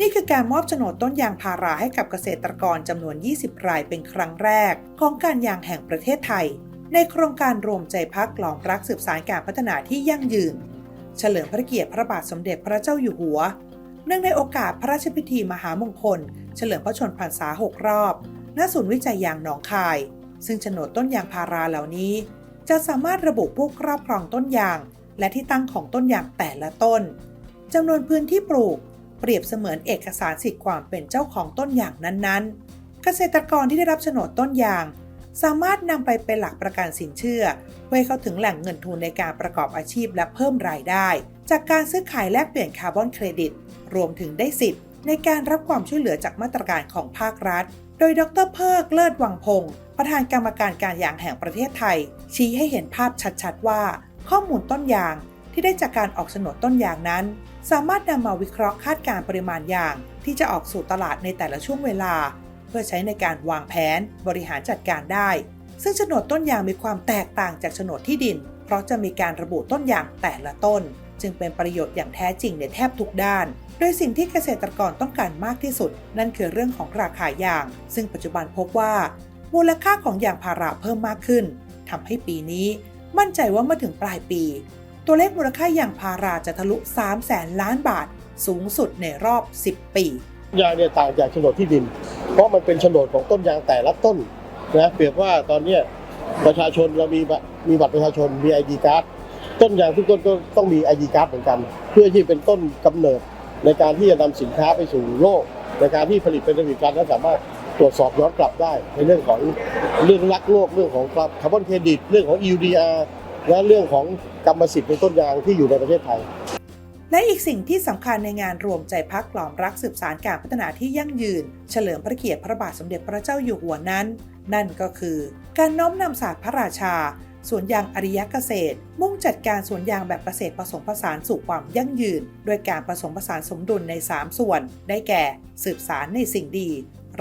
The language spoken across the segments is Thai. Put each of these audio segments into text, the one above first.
นี่คือการมอบโฉนดต้นยางพาราให้กับเกษตรกรจำนวน 20 รายเป็นครั้งแรก ของการยางแห่งประเทศไทย ในโครงการรวมใจพักหลอมรักสืบสารการพัฒนาที่ยั่งยืน เฉลิมพระเกียรติพระบาทสมเด็จพระเจ้าอยู่หัว เนื่องในโอกาสพระราชพิธีมหามงคล เฉลิมพระชนพรรษา 6 รอบณศูนย์วิจัยยางหนองคาย ซึ่งโฉนดต้นยางพาราเหล่านี้ จะสามารถระบุผู้ครอบครองต้นยาง และที่ตั้งของต้นยางแต่ละต้นจำนวนพื้นที่ปลูก เปรียบเสมือนเอกสารสิทธิ์ความเป็นเจ้าของต้นยางนั้นๆ เกษตรกรที่ได้รับโฉนดต้นยาง สามารถนำไปเป็นหลักประกันสินเชื่อ เพื่อเข้าถึงแหล่งเงินทุนในการประกอบอาชีพและเพิ่มรายได้ จากการซื้อขายแลกเปลี่ยนคาร์บอนเครดิต รวมถึงได้สิทธิ์ ในการรับความช่วยเหลือจากมาตรการของภาครัฐ โดยดรเพิกเลิศวังพงศ์ประธานกรรมการการยางแห่งประเทศไทย ชี้ให้เห็นภาพชัดๆว่า ข้อมูลต้นยางที่ได้จากการออกโฉนดต้นยางนั้น สามารถนำมาวิเคราะห์คาดการณ์ปริมาณยางที่จะออกสู่ตลาดในแต่ละช่วงเวลา เพื่อใช้ในการวางแผนบริหารจัดการได้ ซึ่งโฉนดต้นยางมีความแตกต่างจากโฉนดที่ดิน เพราะจะมีการระบุต้นยางแต่ละต้น จึงเป็นประโยชน์อย่างแท้จริงในแทบทุกด้านโดยสิ่งที่เกษตรกรต้องการมากที่สุด นั่นคือเรื่องของราคายาง ซึ่งปัจจุบันพบว่า มูลค่าของยางพาราเพิ่มมากขึ้นทำให้ปีนี้ มั่นใจว่าเมื่อถึงปลายปี ตัวเลขมูลค่ายางพาราจะทะลุ3แสนล้านบาท สูงสุดในรอบ 10 ปี ยางเนี่ยต่างจากโฉนดที่ดิน เพราะมันเป็นโฉนดของต้นยางแต่ละต้นนะเปรียบว่าตอนนี้ประชาชนเรามีบัตรมีบัตรประชาชนมีไอดีการ์ดต้นยางทุกต้นก็ต้องมีไอดีการ์ดเหมือนกัน เพื่อที่เป็นต้นกำเนิดในการที่จะนำสินค้าไปสู่โลก ในการที่ผลิตเป็นผลิตภัณฑ์และสามารถตรวจสอบย้อนกลับได้ในเรื่องของเรื่องรักโลกเรื่องของคาร์บอนเครดิต เรื่องของ EUDR และเรื่องของกรรมสิทธิ์ในต้นยางที่อยู่ในประเทศไทย และอีกสิ่งที่สำคัญในงานรวมใจพักหลอมรักสืบสารการพัฒนาที่ยั่งยืน เฉลิมพระเกียรติพระบาทสมเด็จพระเจ้าอยู่หัวนั้น นั่นก็คือ การน้อมนำศาสตร์พระราชาสวนยางอริยเกษตร มุ่งจัดการสวนยางแบบเกษตรผสมผสานสู่ความยั่งยืน โดยการผสมผสานสมดุลใน 3 ส่วน ได้แก่ สืบสารในสิ่งดี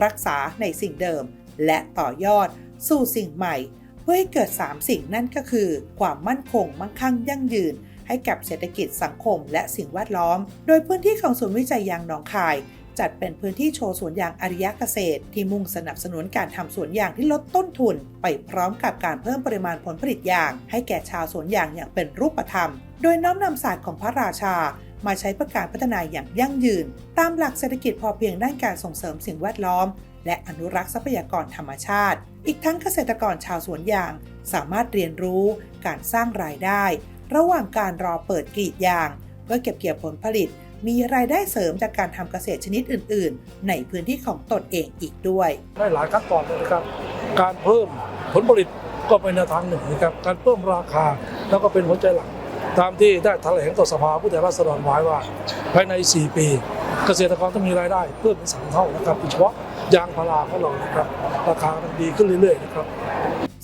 รักษาในสิ่งเดิม และต่อยอดสู่สิ่งใหม่ เพื่อให้เกิด 3 สิ่งนั่นก็คือ ความมั่นคงมั่งคั่งยั่งยืน ให้กับเศรษฐกิจสังคม และสิ่งแวดล้อม โดยพื้นที่ของศูนย์วิจัยยางหนองคาย จัดเป็นพื้นที่โชว์สวนยางอริยะเกษตร ที่มุ่งสนับสนุนการทำสวนยางที่ลดต้นทุน ไปพร้อมกับการเพิ่มปริมาณผลผลิตยาง ให้แก่ชาวสวนยางอย่างเป็นรูปธรรม โดยน้อมนำศาสตร์ของพระราชา มาใช้เพื่อการพัฒนาอย่างยั่งยืน ตามหลักเศรษฐกิจพอเพียงด้านการส่งเสริมสิ่งแวดล้อม และอนุรักษ์ทรัพยากรธรรมชาติ อีกทั้งเกษตรกรชาวสวนยาง สามารถเรียนรู้การสร้างรายได้ ระหว่างการรอเปิดกรีดยาง เพื่อเก็บเกี่ยวผลผลิต มีรายได้เสริมจากการทำเกษตรชนิดอื่น ๆ ในพื้นที่ของตนเองอีกด้วย ได้หลายขั้นตอนเลยนะครับ การเพิ่มผลผลิตก็เป็นแนวทางหนึ่งนะครับ การเพิ่มราคาแล้วก็เป็นหัวใจหลัก ตามที่ได้แถลงต่อสภาผู้แทนราษฎรไว้ว่า ภายใน 4 ปี เกษตรกรต้องมีรายได้เพิ่มเป็นสามเท่านะครับโดยเฉพาะยางพาราของเรานะครับราคามันดีขึ้นเรื่อยๆนะครับ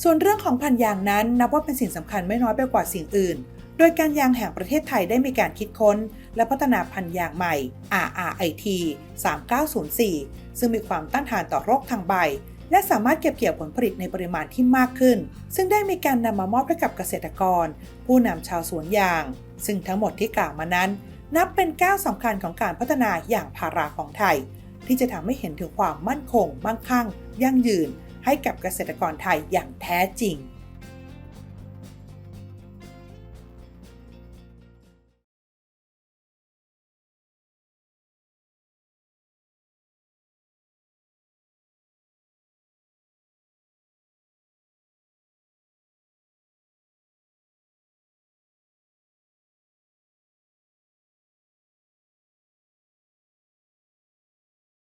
ส่วนเรื่องของพันยางนั้นนับว่าเป็นสิ่งสำคัญไม่น้อยไปกว่าสิ่งอื่น โดยการยางแห่งประเทศไทยได้มีการคิดค้น และพัฒนาพันยางใหม่ RRIT 3904 ซึ่งมีความต้านทานต่อโรคทางใบ และสามารถเก็บเกี่ยวผลผลิตในปริมาณที่มากขึ้น ซึ่งได้มีการนำมามอบให้กับเกษตรกร ผู้นำชาวสวนยาง ซึ่งทั้งหมดที่กล่าวมานั้น นับเป็นก้าวสำคัญของการพัฒนาอย่างพาราของไทย ที่จะทำให้เห็นถึงความมั่นคง มั่งคั่ง ยั่งยืน ให้กับเกษตรกรไทยอย่างแท้จริง